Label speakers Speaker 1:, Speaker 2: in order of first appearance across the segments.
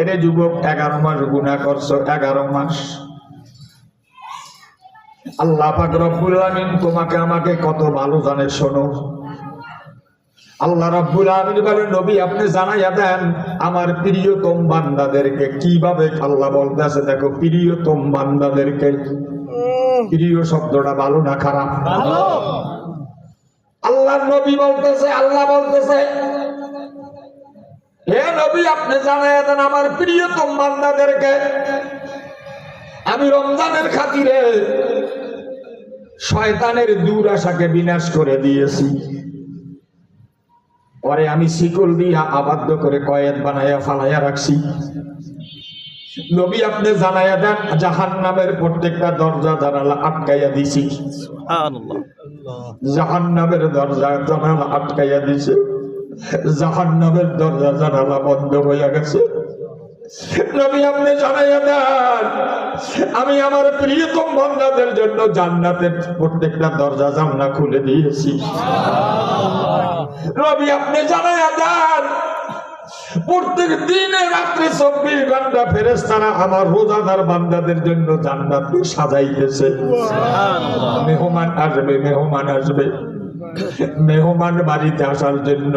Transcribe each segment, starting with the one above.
Speaker 1: এরে যুবক এগারো মাস গুণা করছ এগারো মাস। আল্লাহ পাক রব্বুল আলামিন তোমাকে আমাকে কত ভালো জানে শোনো। আল্লাহ রাব্বুল আলামিন বলেন নবী আপনি জানাইয়া দেন আমার প্রিয়তম বান্দাদেরকে কীভাবে আল্লাহ বলতেছে দেখো প্রিয়তম বান্দাদেরকে। প্রিয় শব্দটা ভালো না খারাপ? আল্লাহ নবী বলতেছে আল্লাহ বলতেছে হে নবী আপনি জানাইয়া দেন আমার প্রিয়তম বান্দাদেরকে আমি রমজানের খাতিরে শয়তানের দূর আশাকে বিনাশ করে দিয়েছি। পরে আমি শিকল দিয়া আবদ্ধ করে কয়েদ বানাইয়া ফালাইয়া রাখছি। নবী আপনি জানাইয়া দেন জাহান নামের প্রত্যেকটা দরজা জানালা আটকাইয়া দিছি। জাহান নামের দরজা জানালা আটকাইয়া দিছে। জাহান নামের দরজা জানালা বন্ধ হইয়া গেছে। নবী আপনি জানাইয়া দেন আমি আমার প্রিয়তম বন্ধাদের জন্য জান্নাতের প্রত্যেকটা দরজা জানলা খুলে দিয়েছি। রবি আপনি জানাইয়া দেন প্রত্যেক দিনে রাত্রে চব্বিশ ঘণ্টা ফেরেস তারা আমার রোজাদার বান্দাদের জন্য জান্নাত সাজাইতেছে। মেহমান আসবে মেহমান আসবে। মেহমান বাড়িতে আসার জন্য।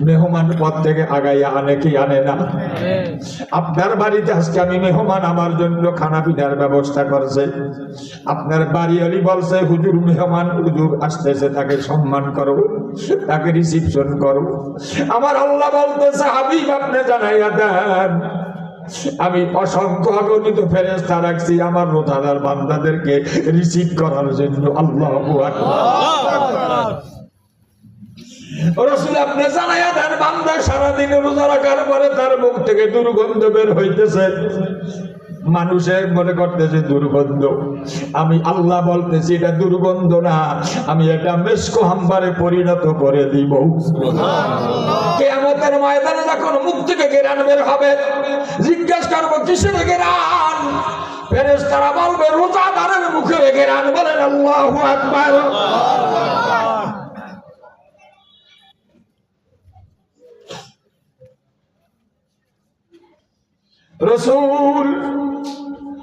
Speaker 1: মেহমান পথ থেকে আগাইয়া আনে কি আনে না? আপনার বাড়িতে আজকে আমি মেহমান আমার জন্য খানা পিনার ব্যবস্থা করছে। আপনার বাড়ি অলি বলছে হুজুর মেহমান হুজুর আসতেছে তাকে সম্মান করো তাকে রিসিপশন করো। আমার আল্লাহ বলতেছে হাবিব আপনি জানাইয়া দেন। আমি অসংখ্য অগণিত ফেরেস্তা রাখছি আমার রোধাদার বান্দাদেরকে রিসিভ করার জন্য। আল্লাহ দেন, বান্দা সারাদিন রোজা রাখার পরে তার মুখ থেকে দুর্গন্ধ বের হইতেছে। মানুষের মনে করতেছে দুর্গন্ধ। আমি আল্লাহ বলতেছি এটা দুর্গন্ধ না আমি এটা মেসকো হাম্বারে পরিণত করে দিব। কেয়ামতের ময়দানে যখন মুখ থেকে গেরান বের হবে জিজ্ঞেস করব কিসের গেরান ফেরেশতারা বলবে রোজাদারের মুখে গেরান বলেন আল্লাহু আকবার। রসুল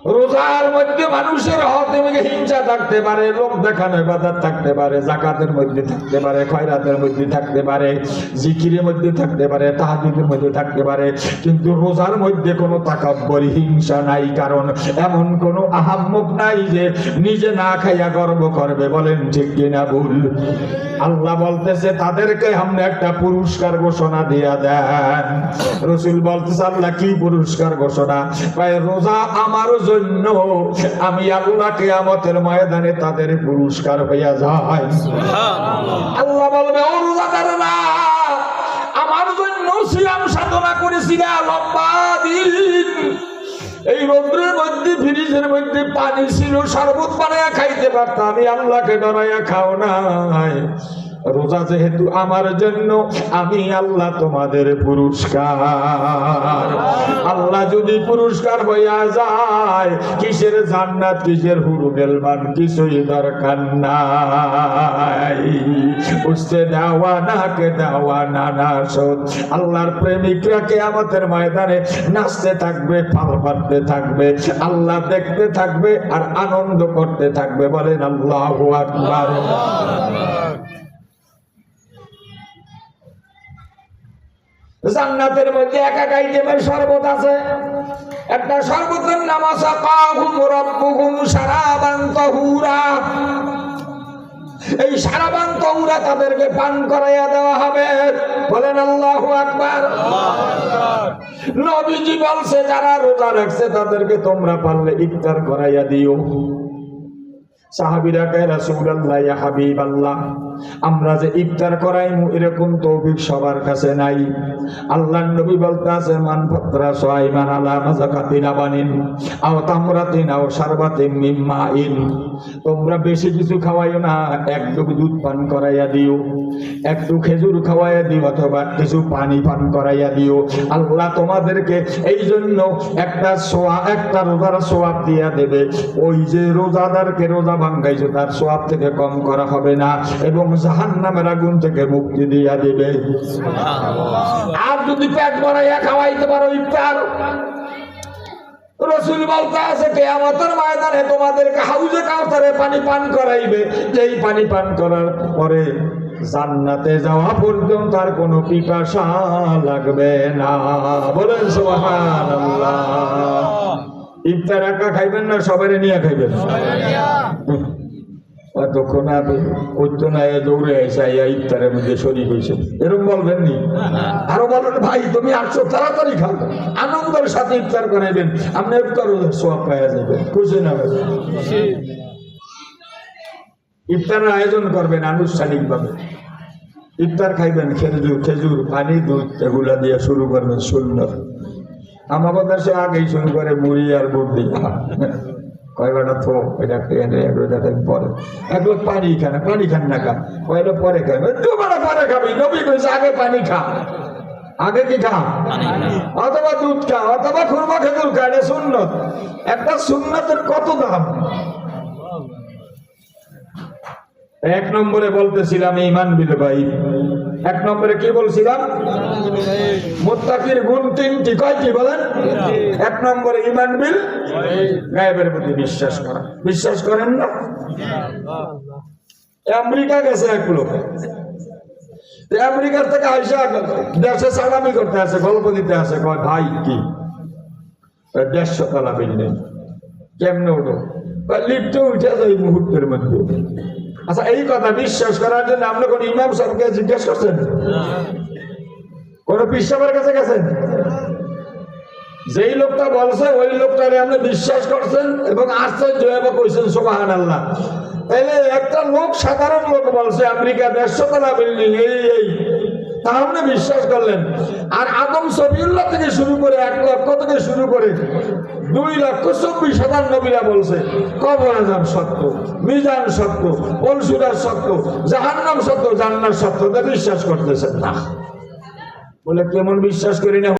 Speaker 1: রোজার মধ্যে মানুষের হতে হিংসা থাকতে পারে লোক দেখানো বাজার থাকতে পারে, জাকাতের মধ্যে থাকতে পারে, খয়রাতের মধ্যে থাকতে পারে, জিকিরের মধ্যে থাকতে পারে তাহাজুদের মধ্যে থাকতে পারে, কিন্তু রোজার মধ্যে কোনো তাকাব্বর হিংসা নাই, কারণ এমন কোনো আহাম্মক নাই যে নিজে না খাইয়া গর্ব করবে, বলেন ঠিক কিনা ভুল? আল্লাহ বলতেছে, তাদেরকে আমরা একটা পুরস্কার ঘোষণা দিয়া দেন। রসুল বলতেছে, আল্লাহ, কি পুরস্কার ঘোষণা? প্রায় রোজা আমার জন্য আমি আল্লাহ কেয়ামতের ময়দানে তাদের পুরস্কার হইয়া যায়। আল্লাহ বলবে আমার জন্য সিয়াম সাধনা করেছিলা লম্বা দিন। এই রৌদ্রের মধ্যে ফ্রিজের মধ্যে পানি ছিল শরবত বানায়া খাইতে পারতাম। আমি আল্লাহকে ডরাইয়া খাও নাই। রোজা যেহেতু আমার জন্য, আমি আল্লাহ তোমাদের পুরস্কার। আল্লাহ যদি পুরস্কার হইয়া যায়, কিসের জান্নাত, কিসের হুরুগেল মান, কিছুই দরকার নাই। উসতে দেওয়া না কে দেওয়া না না শোধ। আল্লাহর প্রেমিকরা কে আমাদের ময়দানে নাচতে থাকবে, পাল পাড়তে থাকবে, আল্লাহ দেখতে থাকবে আর আনন্দ করতে থাকবে। বলেন আল্লাহ আকবার। জান্নাতের মধ্যে একা আইটেমের শরবত আছে। একটা শরবতের নাম আছে কাহুম রব্বুহুম এই সারাবান তাহুরা তাদেরকে পান করাইয়া দেওয়া হবে। বলেন, আল্লাহ আকবার। নবীজি বলছে, যারা রোজা রাখছে তাদেরকে তোমরা পারলে ইফতার করাইয়া দিও। সাহাবিরা কে রাসূলুল্লাহ ইয়া হাবিবাল্লাহ। আমরা যে ইফতার করাইমু, এরকম তৌফিক সবার কাছে নাই। আল্লাহর নবী বলতে আছে মান ফাতরা সাইমান আলা মাযাকাতিন আবানিন, আও তামরাতিন, আও শারবাতিন মিম্মাইন তোমরা বেশি কিছু খাওয়াইও না একটু দুধ পান করাইয়া দিও একটু খেজুর খাওয়াইয়া দিও, অথবা কিছু পানি পান করাইয়া দিও। আল্লাহ তোমাদেরকে এই জন্য একটা সোয়া, একটা রোজার সোয়াব দিয়া দেবে। ওই যে রোজাদারকে রোজা ভাঙ্গাইছে, তার সোয়াব থেকে কম করা হবে না। এবং জাহান নামের আগুন থেকে মুক্তি দিয়া দিবে। আর যদি পেট বানাইয়া খাওয়াইতে পারো ইফতার। রসুল বলতে আছে কেয়ামতের ময়দানে তোমাদেরকে হাউজে কাউতারে পানি পান করাইবে। যেই পানি পান করার পরে জান্নাতে যাওয়া পর্যন্ত আর কোনো পিপাসা লাগবে না। বলেন সুবহানাল্লাহ। ইফতার একা খাইবেন না সবাই নিয়ে খাইবেন? তখন আর ঐত্য না দৌড়ে এসে আইয়া ইফতারের মধ্যে শরীর হয়েছে এরকম বলবেন নি আরও বলেন, ভাই, তুমি আসছো, তাড়াতাড়ি খাও। আনন্দের সাথে ইফতার করাইবেন আপনি ইফতার সব পাওয়া যাবেন খুশি না? ইফতারের আয়োজন করবেন আনুষ্ঠানিক ভাবে ইফতার খাইবেন খেজুর খেজুর, পানি, দুধ, এগুলা দিয়ে শুরু করবেন সুন্দর আমাদের সে আগেই শুরু করে মুড়ি আর বুট দিয়ে। কয় বেটা থো, এটা খেয়ে নে এটা থেকে, পরে। এক লোক পানি খান পানি খান না খা কয়টা পরে খাবে দু বেটা পরে খাবি, নবী কইছে, আগে পানি খা। আগে কি খা? অথবা দুধ খা, অথবা খুরমা খেজুর খা, এটা সুন্নত। একটা সুন্নতের কত দাম? এক নম্বরে বলতেছিলাম, ইমান বিল ভাই এক নম্বরে কি বলছিলাম? মোত্তাকির গুণ তিনটি। কয়টি বলেন? এক নম্বরে ইমান বিল গায়েবের প্রতি বিশ্বাস করা। বিশ্বাস করেন না? আমেরিকা গেছে এক লোক। আমেরিকার থেকে আইসা দেশে সালামি করতে আছে গল্প দিতে আছে কয়, ভাই, কি? দেড়শো তলা বিল্ডিং। কেমনে উঠো? লিফটে উঠে যায় মুহূর্তের মধ্যে। আচ্ছা এই কথা বিশ্বাস করার জন্য আপনি কোন ইমাম সাহেবকে জিজ্ঞেস করছেন? কোন বিশ্বাসের কাছে গেছেন? যেই লোকটা বলছে, ওই লোকটারে আপনি বিশ্বাস করছেন এবং আশ্চর্য এবং কইছেন সোবাহান আল্লাহ একটা লোক সাধারণ লোক বলছে, আমেরিকা দেড়শো তলা বিল্ডিং, এই এই। তা আপনি বিশ্বাস করলেন। আর আদম সফিউল্লাহ থেকে শুরু করে এক লক্ষ থেকে শুরু করে দুই লক্ষ চব্বিশ হাজার নবীরা বলছে, কবর আজম সত্য, মিজান সত্য অলসুরার সত্য, জাহান্নাম সত্য জান্নার সত্য। বিশ্বাস করতেছেন না। বলে কেমন বিশ্বাস করি না?